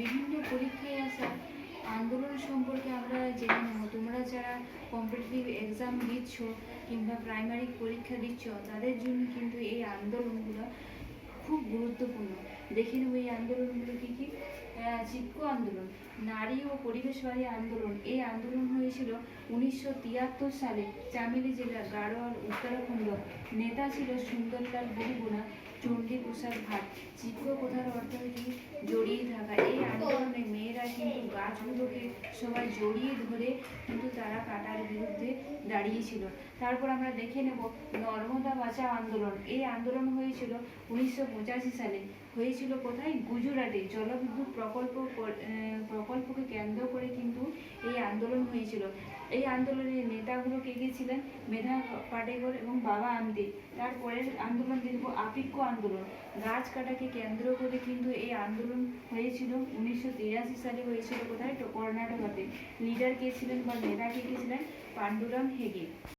বিভিন্ন পরীক্ষায় আসা আন্দোলন সম্পর্কে আমরা জেনে নেব। তোমরা যারা কম্পিটিটিভ এক্সাম দিচ্ছ কিংবা প্রাইমারি পরীক্ষা দিচ্ছ, তাদের জন্য কিন্তু এই আন্দোলনগুলো খুব গুরুত্বপূর্ণ। দেখে নেব এই আন্দোলনগুলো কী কী। চিপকো আন্দোলন, নারী ও পরিবেশবাদী আন্দোলন। এই আন্দোলন হয়েছিল উনিশশো তিয়াত্তর সালে। চামেলি জেলার গাড়োয়াল, উত্তরাখণ্ড। নেতা ছিল সুন্দরলাল বহুগুণা চণ্ডী প্রসাদ ভাট। চিপকো কথার অর্থ কি জড়িয়ে থাকা এই আন্দোলনে মেয়েরা কিন্তু গাছগুলোকে সবাই জড়িয়ে ধরে কিন্তু তারা কাটার বিরুদ্ধে দাঁড়িয়েছিল। তারপর আমরা দেখে নেব নর্মদা বাঁচাও আন্দোলন। এই আন্দোলন হয়েছিল উনিশশো পঁচাশি সালে। হয়েছিল কোথায়? গুজরাটে। জলবিদ্যুৎ প্রকল্প প্রকল্পকে কেন্দ্র করে কিন্তু এই আন্দোলন হয়েছিল। এই আন্দোলনের নেতাগুলো কে কে ছিলেন? মেধা পাটেকর এবং বাবা আমদেব। তারপরের আন্দোলন দেখব আপিক্য আন্দোলন। গাছ কাটাকে কেন্দ্র করে কিন্তু আন্দোলন হয়েছিল, উনিশশো তিরাশি সালে হয়েছিল কোথায়? কর্ণাটকাতে লিডার কে ছিলেন বা নেতা কে ছিলেন? পাণ্ডুরাম হেগে।